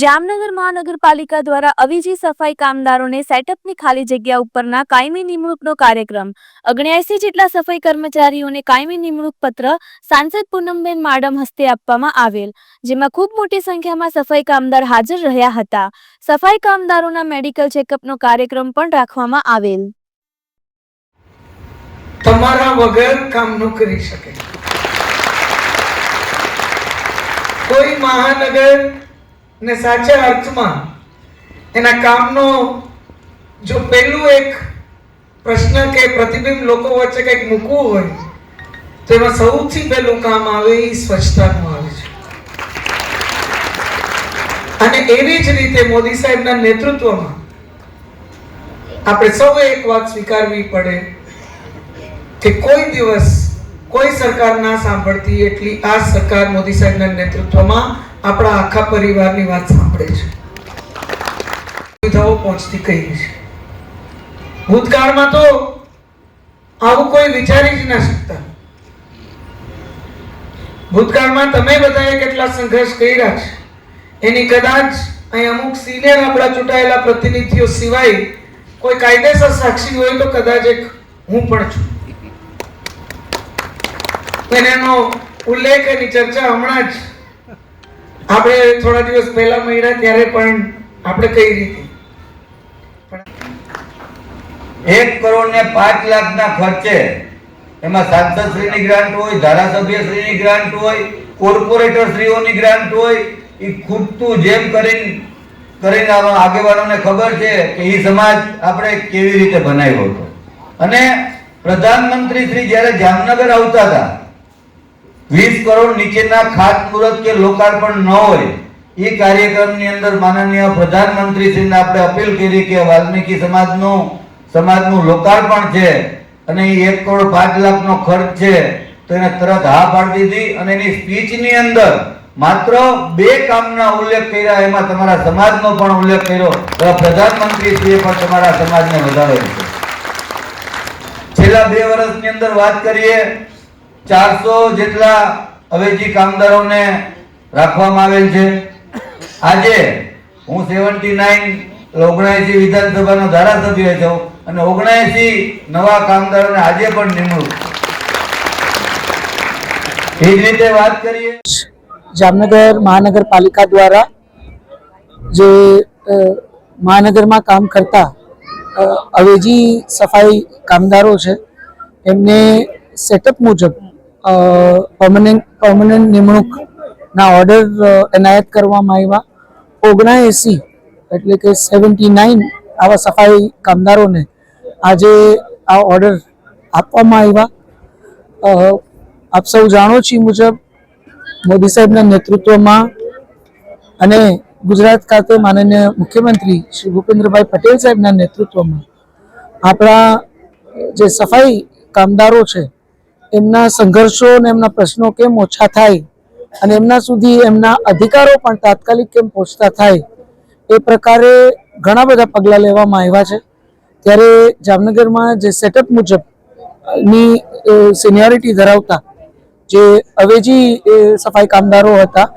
જામનગર મહાનગરપાલિકા દ્વારા અવેજી સફાઈ કામદારોને સેટઅપની ખાલી જગ્યા ઉપરના કાયમી નિમણૂકનો કાર્યક્રમ. અગણ્યાસી જેટલા સફાઈ કર્મચારીઓને કાયમી નિમણૂક પત્ર સાંસદ પૂનમબેન માડમ હસ્તે આપવામાં આવેલ, જેમાં ખૂબ મોટી સંખ્યામાં સફાઈ કામદાર હાજર રહ્યા હતા. સફાઈ કામદારોના મેડિકલ ચેકઅપનો કાર્યક્રમ પણ રાખવામાં આવેલ. તમારા વગર કામ ન કરી શકે. કોઈ મહાનગર ને સાચા અર્થમાં એના કામનો જો પહેલું એક પ્રશ્ન કે પ્રતિબિંબ લોકો વચ્ચે કંઈક મૂકવું હોય, તો એમાં સૌથી પહેલું કામ આવે એ સ્વચ્છતાનું આવે છે. અને એવી જ રીતે મોદી સાહેબના નેતૃત્વમાં આપણે સૌએ એક વાત સ્વીકારવી પડે કે કોઈ દિવસ કોઈ સરકાર ના સાંભળતી એટલી આ સરકાર મોદી સાહેબના નેતૃત્વમાં આપણા આખા પરિવારની વાત સાંભળે છે. સુવિધાઓ પહોંચતી કહી છે. ભૂતકાળમાં તો આવું કોઈ વિચારી જ ના શકતા. ભૂતકાળમાં તમે બધાએ કેટલા સંઘર્ષ કર્યા છે. એની કદાચ અહીં અમુક સિનિયર આપણા ચૂંટાયેલા પ્રતિનિધિઓ સિવાય કોઈ કાયદેસર સાક્ષી હોય તો કદાચ એક હું પણ છું. એનો ઉલ્લેખ એની ચર્ચા હમણાં જ આપણે થોડા દિવસ પહેલા મળ્યા ત્યારે પણ આપણે કઈ રીતે એક કરોડ ને પાંચ લાખના ખર્ચે એમાં સાંસદ શ્રીની ગ્રાન્ટ હોય ધારાસભ્ય શ્રીની ગ્રાન્ટ હોય કોર્પોરેટર શ્રીઓની ગ્રાન્ટ હોય એ ખૂટતું જેમ કરીને કરીને આગેવાનોને ખબર છે કે એ સમાજ આપણે કેવી રીતે બનાવ્યો હતો. અને પ્રધાનમંત્રી શ્રી જ્યારે જામનગર આવતા હતા વીસ કરોડ નીચેના ખાતમુહૂર્ત કે લોકાર્પણ ન હોય, એ કાર્યક્રમની અંદર માનનીય પ્રધાનમંત્રી શ્રીને આપણે અપીલ કરી કે વાલ્મીકી સમાજનું સમાજનું લોકાર્પણ છે અને એ એક કરોડ પાંચ લાખનો ખર્ચ છે, તો એને તરત હા પાડી દીધી અને એની સ્પીચની અંદર માત્ર બે કામના ઉલ્લેખ કર્યા, એમાં તમારા સમાજનો પણ ઉલ્લેખ કર્યો, તો પ્રધાનમંત્રી શ્રીએ પણ તમારા સમાજને વધારેલ છે. છેલ્લા બે વર્ષની અંદર વાત કરીએ ચારસો જેટલા અવેજી કામદારોને રાખવામાં આવેલ છે. આજે હું સેવન્ટી નાઇન ઓગણએસી વિધાનસભાનો ધારાસભ્ય છું અને ઓગણએસી નવા કામદારોને આજે પણ નિમણૂક. એ જ રીતે વાત કરીએ. જામનગર મહાનગરપાલિકા દ્વારા જે મહાનગરમાં કામ કરતા અવેજી સફાઈ કામદારો છે, એમને સેટઅપ મુજબ પરમનન્ટ પર્મનન્ટ નિમણૂકના ઓર્ડર એનાયત કરવામાં આવ્યા. ઓગણએંસી એટલે કે સેવન્ટી નાઇન આવા સફાઈ કામદારોને આજે આ ઓર્ડર આપવામાં આવ્યા. આપ સૌ જાણો છીએ મુજબ મોદી સાહેબના નેતૃત્વમાં અને ગુજરાત ખાતે માનનીય મુખ્યમંત્રી શ્રી ભૂપેન્દ્રભાઈ પટેલ સાહેબના નેતૃત્વમાં આપણા જે સફાઈ કામદારો છે એમના સંઘર્ષો અને એમના પ્રશ્નો કેમ ઓછા થાય અને એમના સુધી એમના અધિકારો પણ તાત્કાલિક કેમ પહોંચતા થાય, એ પ્રકારે ઘણા બધા પગલાં લેવામાં આવ્યા છે. ત્યારે જામનગરમાં જે સેટઅપ મુજબની સિનિયોરિટી ધરાવતા જે અવેજી સફાઈ કામદારો હતા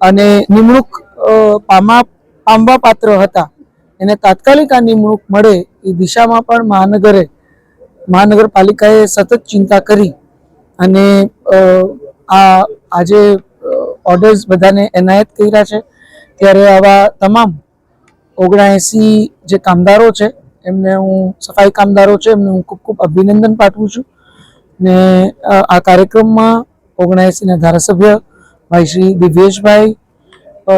અને નિમણૂક પામા, પામવા પાત્ર હતા, એને તાત્કાલિક આ નિમણૂક મળે એ દિશામાં પણ મહાનગરે, મહાનગરપાલિકાએ સતત ચિંતા કરી અને આ આજે ઓર્ડર્સ બધાને એનાયત કર્યા છે. ત્યારે આવા તમામ ઓગણએંસી જે કામદારો છે, એમને હું, સફાઈ કામદારો છે, એમને હું ખૂબ ખૂબ અભિનંદન પાઠવું છું. ને આ કાર્યક્રમમાં ઓગણએંસીના ધારાસભ્ય ભાઈ શ્રી દિવ્યેશભાઈ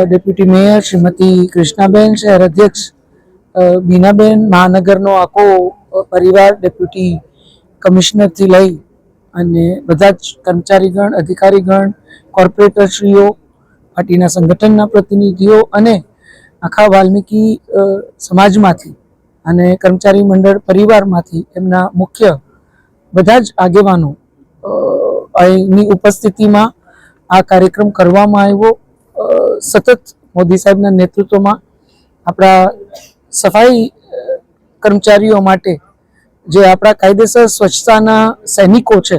ડેપ્યુટી મેયર શ્રીમતી કૃષ્ણાબેન, શહેર અધ્યક્ષ બીનાબેન મહાનગરનો આખો પરિવાર ડેપ્યુટી કમિશનરથી લઈ અને બધા જ કર્મચારીગણ, અધિકારીગણ, કોર્પોરેટરશ્રીઓ, પાર્ટીના સંગઠનના પ્રતિનિધિઓ અને આખા વાલ્મીકી સમાજમાંથી અને કર્મચારી મંડળ પરિવારમાંથી એમના મુખ્ય બધા જ આગેવાનો અહીંની ઉપસ્થિતિમાં આ કાર્યક્રમ કરવામાં આવ્યો. સતત મોદી સાહેબના નેતૃત્વમાં આપણા સફાઈ કર્મચારીઓ માટે જે આપણા કાયદેસર સ્વચ્છતાના સૈનિકો છે,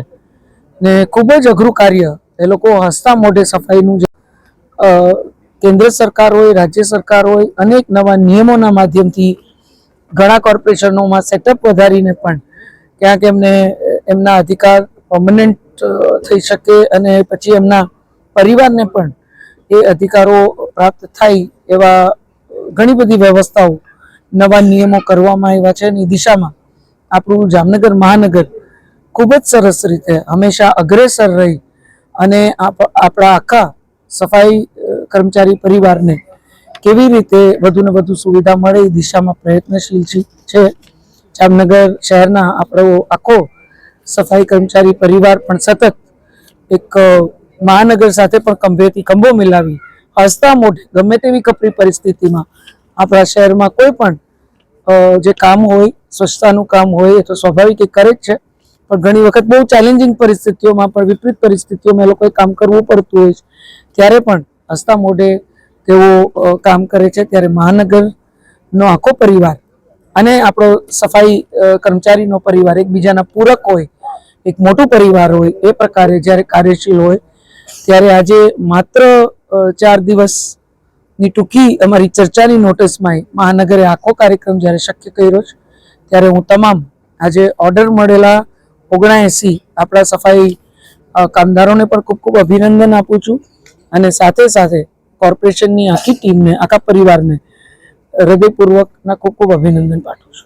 ને ખૂબ જ અઘરું કાર્ય એ લોકો હસતા મોઢે સફાઈનું જે કેન્દ્ર સરકાર હોય, રાજ્ય સરકાર હોય, અનેક નવા નિયમોના માધ્યમથી ઘણા કોર્પોરેશનોમાં સેટઅપ વધારીને પણ ક્યાંક એમને, એમના અધિકાર પર્મનન્ટ થઈ શકે અને પછી એમના પરિવારને પણ એ અધિકારો પ્રાપ્ત થાય એવા ઘણી બધી વ્યવસ્થાઓ નવા નિયમો કરવામાં આવ્યા છે અને દિશામાં આપણું જામનગર મહાનગર ખૂબ જ સરસ રીતે હંમેશા અગ્રેસર રહી અને આપ- આપણા આખા સફાઈ કર્મચારી પરિવારને કેવી રીતે વધુને વધુ સુવિધા મળે એ દિશામાં પ્રયત્નશીલ છે- જામનગર શહેરના આપણો આખો સફાઈ કર્મચારી પરિવાર પણ સતત એક મહાનગર સાથે પણ કંભેથી કંભો મિલાવી હસતા મોઢે ગમે તેવી કપરી પરિસ્થિતિમાં આપણા શહેરમાં કોઈ પણ જે કામ હોય, સ્વચ્છતાનું કામ હોય, એ તો સ્વાભાવિક એ કરે જ છે. પણ ઘણી વખત બહુ ચેલેન્જિંગ પરિસ્થિતિઓમાં પણ વિપરીત પરિસ્થિતિઓમાં એ લોકોએ કામ કરવું પડતું હોય છે. ત્યારે પણ હસતા મોઢે તેઓ કામ કરે છે. ત્યારે મહાનગરનો આખો પરિવાર અને આપણો સફાઈ કર્મચારીનો પરિવાર, એકબીજાના પૂરક હોય, એક મોટું પરિવાર હોય, એ પ્રકારે જ્યારે કાર્યશીલ હોય, ત્યારે આજે માત્ર ચાર ચાર દિવસની ટૂંકી અમારી ચર્ચાની નોટિસમાં મહાનગરે આખો કાર્યક્રમ જ્યારે શક્ય કર્યો છે, ત્યારે હું તમામ આજે ઓર્ડર મળેલા ઓગણાએંસી આપણા સફાઈ કામદારોને પણ ખૂબ ખૂબ અભિનંદન આપું છું અને સાથે સાથે કોર્પોરેશનની આખી ટીમને, આખા પરિવારને હૃદયપૂર્વકના ખૂબ ખૂબ અભિનંદન પાઠવું છું.